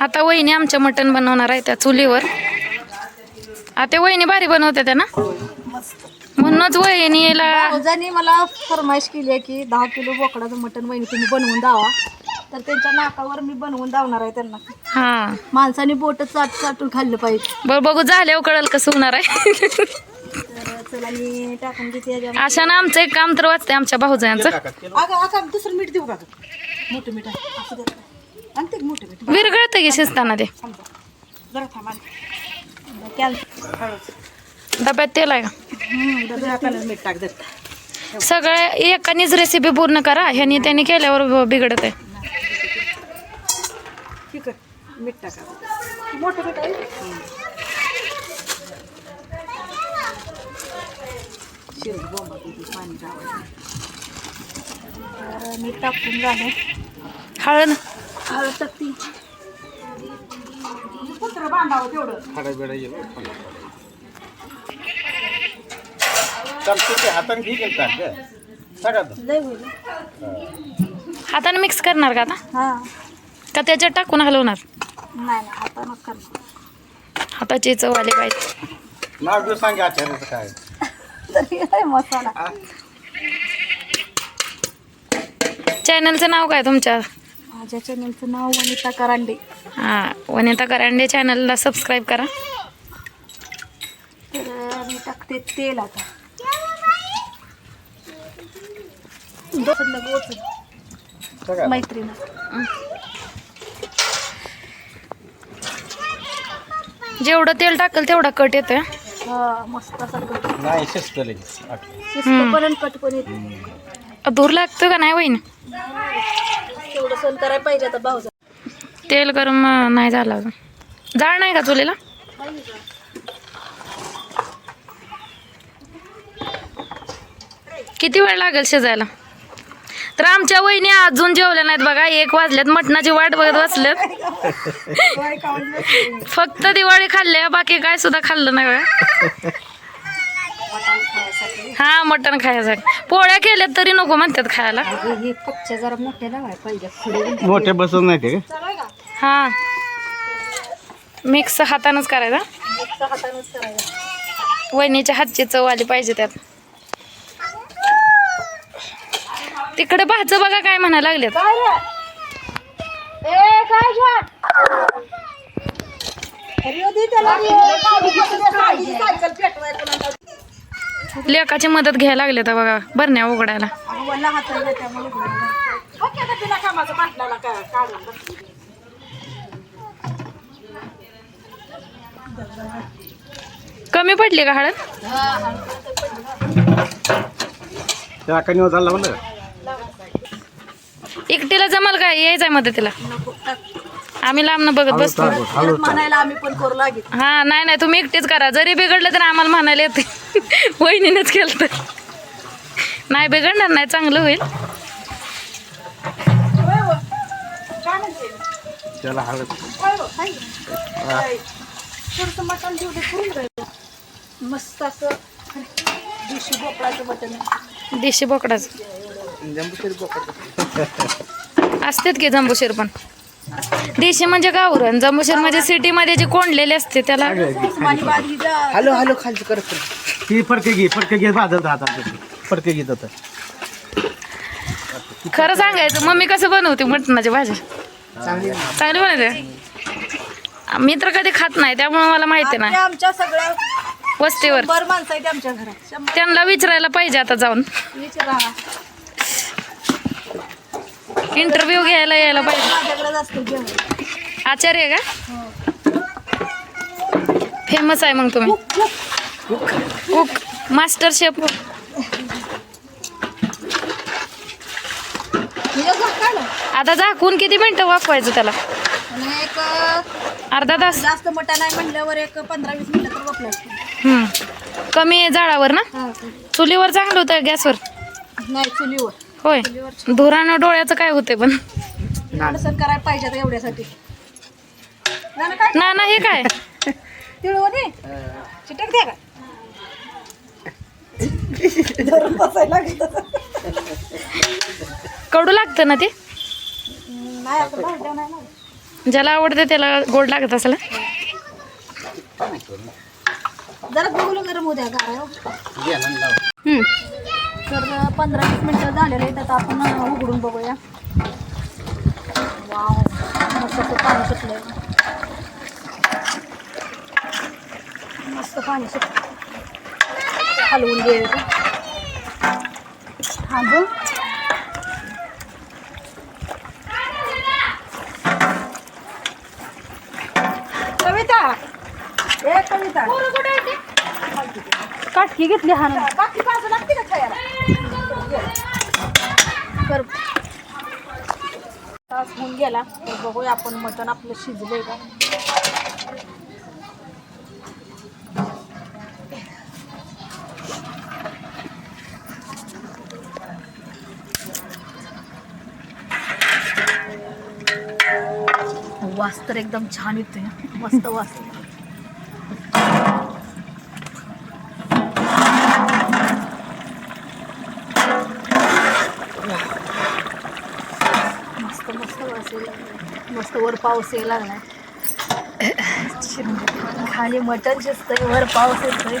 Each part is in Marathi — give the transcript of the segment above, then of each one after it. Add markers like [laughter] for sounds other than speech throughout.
आता वहिनी आमच्या मटण बनवणार आहे त्या चुलीवर. आता वहिनी भारी बनवते त्या ना? म्हणूनच वहिनीला भाऊजांनी मला फरमाईश केली आहे की दहा किलो बोकडाचं मटण वहिनी तुम्ही बनवून द्यावा. तर त्यांच्या नाकावर मी बनवून दावणार आहे त्यांना. हा. माणसाने बोट चाट चाटून खाल्लं पाहिजे. बरं बघू झाल्यावर कळेल कसं होणार आहे. अशा ना आमचं एक काम तर वाचते आमच्या भाऊजांचं. दुसरं मीठ देऊ का? मोठं मीठ आहे. असं दे. आणते का मोठं मीठ. विरगळतं की शिजताना ते. थांबा जरा थांबा कॅल हळद डब्यात तेल आहे का? हम्म, डब्यात मीठ टाक देत सगळ्या एकानीच रेसिपी पूर्ण करा. ह्यानी त्यांनी केल्यावर बिघडत आहे. ठीक आहे. मीठ टाका. मोठं मीठ आहे? शिरली बोंबा किती पाणी टाकायचं. तर मीठ टाकून झालं हळद हळद टाकती. कुत्रं बांधावं तेवढं. हाताने मिक्स करणार का आता? हां. का त्याच्यात टाकून हलवणार नाही करणार. हाताची चव आली पाहिजे नाव सांगे आचार्याचं काय. तरी आहे मसाला. चॅनलचं नाव काय तुमच्या? माझ्या चॅनलचं नाव वनिता करांडे. हां वनिता करांडे चॅनलला सबस्क्राईब करा. तर मी टाकते तेल आता. मैत्रीण. जेवढं तेल टाकल तेवढा कट येतोय. हा मस्त असा कट नाही शिस्त लगेच. आठवण. शिस्त पण कट पण येते धूर लागतो का नाही वहीन? तेवढं सण करायला पाहिजे आता भाऊजा. तेल गरम नाही झालं अजून. जाळ नाही का चुलीला? किती वेळ लागेल शिजायला? तर आमच्या वहिनी अजून जेवल्या नाहीत बघा एक वाजल्यात मटणाची वाट बघत बसल्यात. [laughs] फक्त दिवाळी खाल्ल्या बाकी काय सुद्धा खाल्लं नाही बघा. हा मटण खायसाठी. पोळ्या केल्यात तरी नको म्हणतात खायला. हे पक्ष जरा मोठे लावाय पाहिजे. पुढे मोठे बसत नाही ते हा. मिक्स हातानच करायचा. हातानंच करायचं. वहिनीच्या हातची चव आली पाहिजे त्यात. तिकडे भाचं बघा काय म्हणायला लागलेत. काय रे? ए काय जॉन अरे ओ दे त्याला. सायकल पेटवाय कोणाला लेकाची मदत घ्यायला लागले तर बघा बरण्या उघडायला. बघ. कमी पडली का हळद? एकटीला जमल काय यायचंय मदतीला. आम्ही लांबनं बघत बसतो. हा नाही नाही तुम्ही एकटेच करा. जरी बिघडलं तर आम्हाला म्हणायला येते. वहिनीनेच केलं तर नाही बिघडणार नाही चांगलं होईल त्याला हळद हो. थोडंसं मटण करून राहिलं. मस्त असं मटण. देशी बोकडाच असतात की जंबूशीर पण देशी म्हणजे गावरण जंबूशीर म्हणजे सिटीमध्ये जे कोंडलेले असते त्याला हॅलो हॅलो खालचं करत ती फडके घे फडके घे भाजत हातात फडके घेत होतं खरं सांगायचं मम्मी कसं बनवते मटणाची भाजी? चांगली बनवते? मी तर कधी खात नाही त्यामुळे मला माहिती नाही. आमच्या सगळ्या वस्तीवर. त्यांना विचारायला पाहिजे आता जाऊन. विचारा. इंटरव्ह्यू घ्यायला यायला पाहिजे. आचार्य आहे का? फेमस आहे मग तुम्ही. कुक मास्टर शेफ आता झाकून किती मिनिटं वाफवायचं त्याला? एक अर्धा तास. जास्त मोठा नाही म्हणल्यावर एक पंधरा वीस मिनिटं तर वापरायचं. कमी जाळावर ना? हा चुलीवर चांगलं होतं गॅसवर? नाही चुलीवर. होय. धुरानं डोळ्याचं काय होते पण? अडचण करायला पाहिजे आता एवढ्यासाठी. ना ना काय? ना ना हे काय? तिळवणी? चिटक द्या का? धरून बसायला लागलं कडू लागतं ना ते? नाही आता भाज्या नाही लागत. ज्याला आवडते त्याला गोड लागत असेल ना? जरा बघूला गरम उद्या गारा हम्म. तर पंधरा वीस मिनटं झालेले आहेत आता आपण उघडून बघूया. वाव मस्त पाणी सुटलंय. मस्त पाणी सुटलं हलवून घ्यायचं थांब. कविता! ए कविता! काटकी घेतली हा काटकी बाजू लागते का खायला? कर. तास होऊन गेला. तर बघूया आपण मटण आपलं शिजलंय का? वास तर एकदम छान येतोय. मस्त वास येतोय. मस्त मस्त वर पाऊस यायला लागलाय. खाली मटण शिजतंय वर पाऊस येतोय.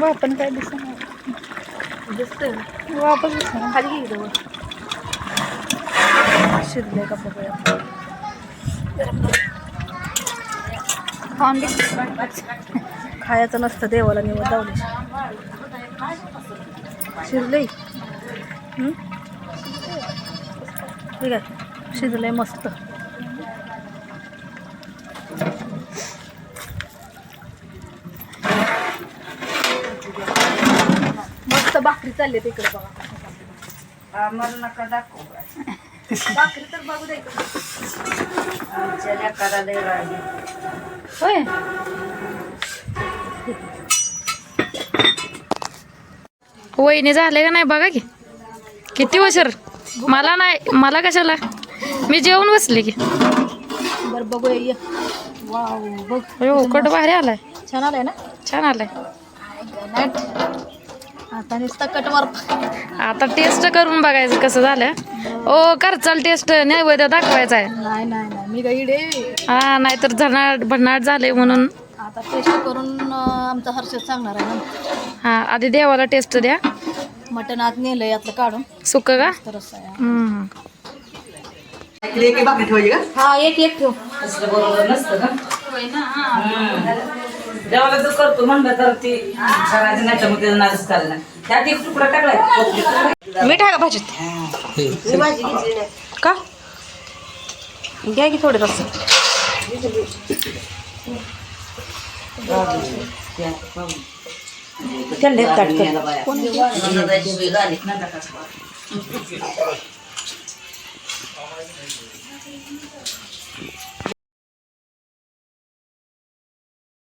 वापन काय दिसत दिसतोय दिसणार खाली वर. शिजलंय का बघूया. खायचं नसतं देवाला निवड हं? ठीक आहे शिजलंय मस्त. मस्त भाकरी चालली तिकडे बघा. भाकरी तर बघू दे इकडे. होय? वहिनी झाले का नाही बघा की? किती उशीर? मला नाही मला कशाला? मी जेवून बसले की. बरं बघूया ये. वाव बघ. हो कट भारी आलाय. छान आलाय ना? छान आलाय. आता नुसता कट मार आता टेस्ट करून बघायचं कसं झालं. ओ कर चल टेस्ट नैवेद्य दाखवायचा आहे. नाही नाही नाही मी काही डे हा नाहीतर झनाट भन्नाट झाले म्हणून. आता टेस्ट करून आमचा हर्षद सांगणार आहे ना. हा आधी देवाला टेस्ट द्या. मटण आत नेलंय यातलं काढून. सुक का? तर असं आहे. हम्म. हा एक एक ठेव. देवाला जो करतो म्हणलं तर ती करायचं नाही तर मग त्याचा नादच करायला त्यात एक तुकडा टाकलाय. मीठ आहे का भाजीत? का? घ्या की थोडे रस त्याला लेप ताट कर.